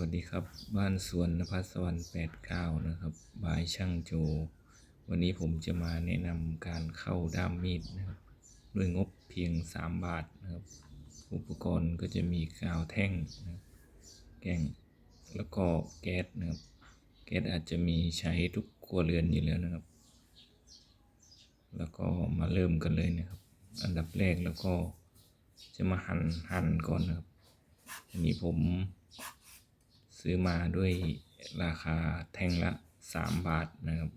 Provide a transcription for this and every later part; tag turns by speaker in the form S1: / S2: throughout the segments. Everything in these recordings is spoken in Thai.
S1: วัสดีครับ บ้านสวนนภัสวรรค์89 นะครับบายช่างโจ วันนี้ผมจะมาแนะนำการเข้าด้ามมีดนะครับด้วยงบเพียง 3 บาทนะครับ อุปกรณ์ก็จะมีกาวแท่งนะครับแกงแล้วก็แก๊สนะครับ แก๊สอาจจะมีใช้ทุกครัวเรือนอยู่แล้วนะครับ แล้วก็มาเริ่มกันเลยนะครับ อันดับแรกแล้วก็จะมาหั่นหั่นก่อนนะครับอันนี้ผม ซื้อมาด้วยราคาแท่งละ 3 บาทนะครับ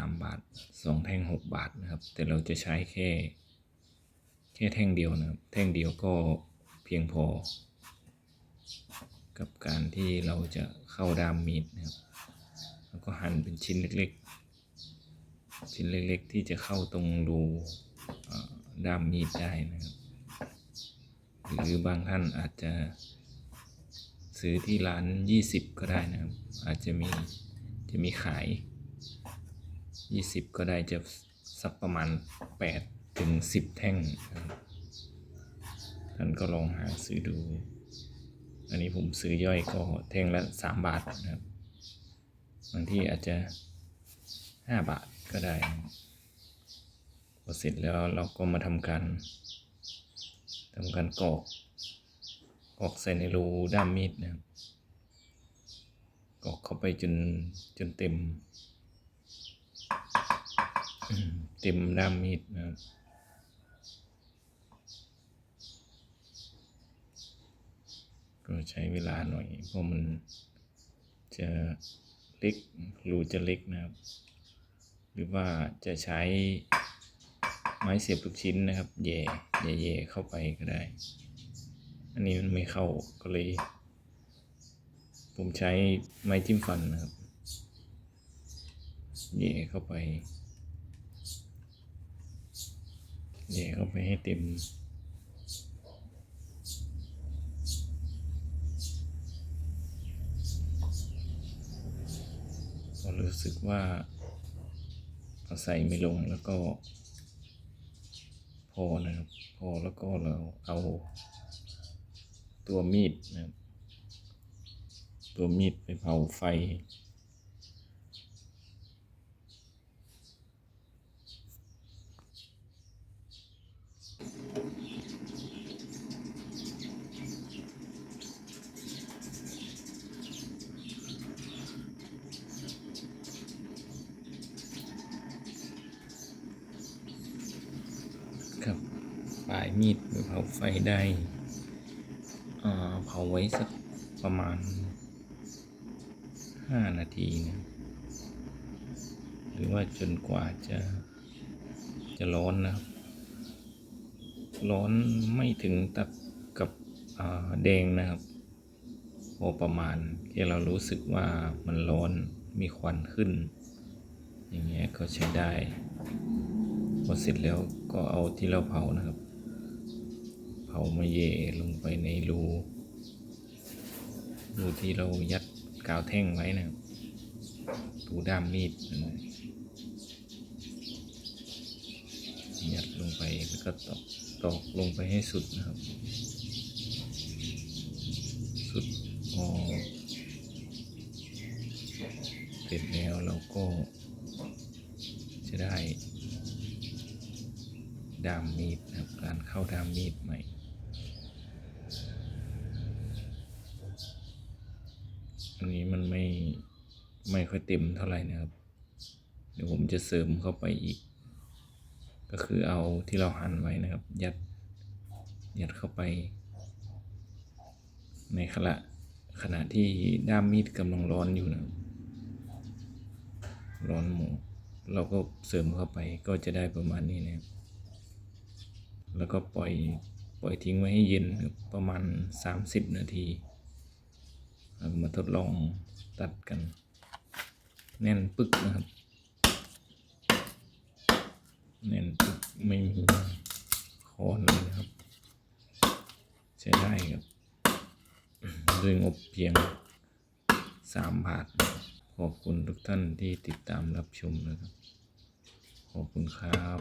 S1: 3 บาท 2 แท่ง 6 บาทนะครับ แต่เราจะใช้แค่ แค่แท่งเดียวนะครับ แท่งเดียวก็เพียงพอ กับการที่เราจะเข้าด้ามมีดนะครับ แล้วก็หั่นเป็นชิ้นเล็กๆ ชิ้นเล็กๆ ที่จะเข้าตรงรูด้ามมีดได้นะครับ หรือบางท่านอาจจะ ซื้อที่ร้าน 20 ก็ได้นะครับ อาจจะมีจะมีขาย 20 ก็ได้จะสักประมาณ 8 ถึง 10 แท่งท่านก็ลองหาซื้อดู อันนี้ผมซื้อย่อยก็แท่งละ 3 บาทนะครับบางที่อาจจะ 5 บาทก็ได้พอเสร็จแล้วเราก็มาทำการทำการกรอก กอกใส่ในรูด้ามมีดนะครับกรอกเข้าไปจนจนเต็ม เต็มด้ามมีดนะครับก็ใช้เวลาหน่อยเพราะมันจะเล็กรูจะเล็กนะครับ หรือว่าจะใช้ไม้เสียบลูกชิ้นนะครับแย่แย่แย่เข้าไปก็ได้ อันนี้มันไม่เข้าก็เลย ผมใช้ไม้จิ้มฟันนะครับแย่เข้าไปแย่เข้าไปให้เต็มพอรู้สึกว่าเราใส่ไม่ลงแล้วก็ พอนะครับ พอแล้วก็เราเอา ตัวมีดนะครับตัวมีดไปเผาไฟ ครับปลายมีดไปเผาไฟได้ เผาไว้สักประมาณห้านาทีนะ หรือว่าจนกว่าจะ จะร้อนนะครับ ร้อนไม่ถึงตักกับแดงนะครับพอประมาณที่เรารู้สึกว่ามันร้อนมีควันขึ้น อย่างเงี้ยก็ใช้ได้พอเสร็จแล้วก็เอาที่เราเผานะครับ เผามาเย่ลงไปในรู รูที่เรายัดกาวแท่งไว้นะครับรูด้ามมีดนะยัดลงไปแล้วก็ตอกตอกลงไปให้สุดนะครับ สุดพอเสร็จแล้วเราก็จะได้ด้ามมีดนะครับการเข้าด้ามมีดใหม่ อันนี้มันไม่ไม่ค่อยเต็มเท่าไหร่นะครับ เดี๋ยวผมจะเสริมเข้าไปอีก ก็คือเอาที่เราหั่นไว้นะครับ ยัดยัดเข้าไป ในขณะขณะที่ด้ามมีดกำลังร้อนอยู่นะครับ ร้อนหมูเราก็เสริมเข้าไปก็จะได้ประมาณนี้นะครับ แล้วก็ปล่อยปล่อยทิ้งไว้ให้เย็นประมาณ 30 นาที มาทดลองตัดกัน แน่นปึกนะครับ แน่นปึกไม่มีคอนเลยนะครับ ใช้ได้ครับด้วยงบเพียง3บาท ขอบคุณทุกท่านที่ติดตามรับชมนะครับ ขอบคุณครับ